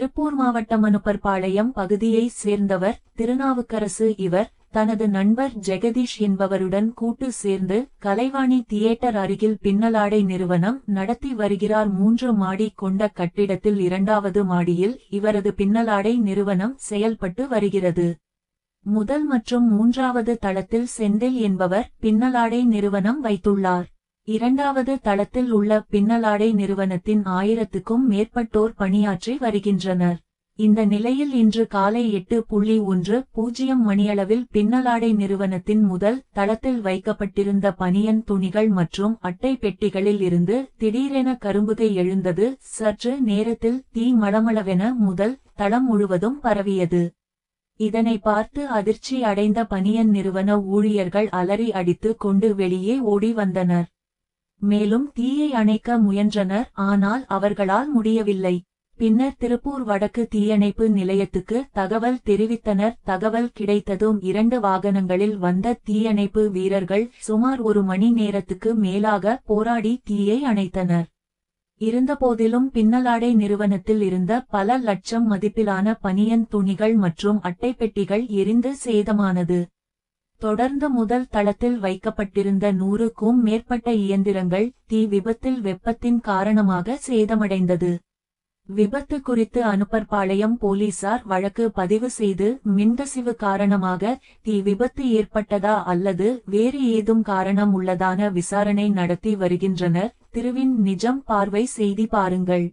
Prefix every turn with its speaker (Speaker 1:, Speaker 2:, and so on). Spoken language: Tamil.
Speaker 1: திருப்பூர் மாவட்டம் அனுப்பர்பாளையம் பகுதியைச் சேர்ந்தவர் திருநாவுக்கரசு இவர் தனது நண்பர் ஜெகதீஷ் என்பவருடன் கூட்டு சேர்ந்து கலைவாணி தியேட்டர் அருகில் பின்னலாடை நிறுவனம் நடத்தி வருகிறார். மூன்று மாடி கொண்ட கட்டிடத்தில் இரண்டாவது மாடியில் இவரது பின்னலாடை நிறுவனம் செயல்பட்டு வருகிறது. முதல் மற்றும் மூன்றாவது தளத்தில் செந்தில் என்பவர் பின்னலாடை நிறுவனம் வைத்துள்ளார். இரண்டாவது தளத்தில் உள்ள பின்னலாடை நிறுவனத்தின் ஆயிரத்துக்கும் மேற்பட்டோர் பணியாற்றி வருகின்றனர். இந்த நிலையில் இன்று காலை எட்டு புள்ளி ஒன்று பூஜ்ஜியம் மணியளவில் பின்னலாடை நிறுவனத்தின் முதல் தளத்தில் வைக்கப்பட்டிருந்த பனியன் துணிகள் மற்றும் அட்டை பெட்டிகளில் இருந்து திடீரென கரும்புகை எழுந்தது. சற்று நேரத்தில் தீ மளமளவென முதல் தளம் முழுவதும் பரவியது. இதனை பார்த்து அதிர்ச்சி அடைந்த பனியன் நிறுவன ஊழியர்கள் அலறி அடித்து கொண்டு வெளியே ஓடி வந்தனர். மேலும் தீயை அணைக்க முயன்றனர் ஆனால் அவர்களால் முடியவில்லை. பின்னர் திருப்பூர் வடக்கு தீயணைப்பு நிலையத்துக்கு தகவல் தெரிவித்தனர். தகவல் கிடைத்ததும் இரண்டு வாகனங்களில் வந்த தீயணைப்பு வீரர்கள் சுமார் ஒரு மணி நேரத்துக்கு மேலாக போராடி தீயை அணைத்தனர். இருந்தபோதிலும் பின்னலாடை நிறுவனத்தில் இருந்த பல லட்சம் மதிப்பிலான பனியன் துணிகள் மற்றும் அட்டைப்பெட்டிகள் எரிந்து சேதமானது. தொடர்ந்து முதல் தளத்தில் வைக்கப்பட்டிருந்த நூறுக்கும் மேற்பட்ட இயந்திரங்கள் தீ விபத்தில் வெப்பத்தின் காரணமாக சேதமடைந்தது. விபத்து குறித்து அனுப்பர்பாளையம் போலீசார் வழக்கு பதிவு செய்து மின்கசிவு காரணமாக தீ விபத்து ஏற்பட்டதா அல்லது வேறு ஏதும் காரணம் உள்ளதான விசாரணை நடத்தி வருகின்றனர். திருவின் நிஜம் பார்வை செய்தி பாருங்கள்.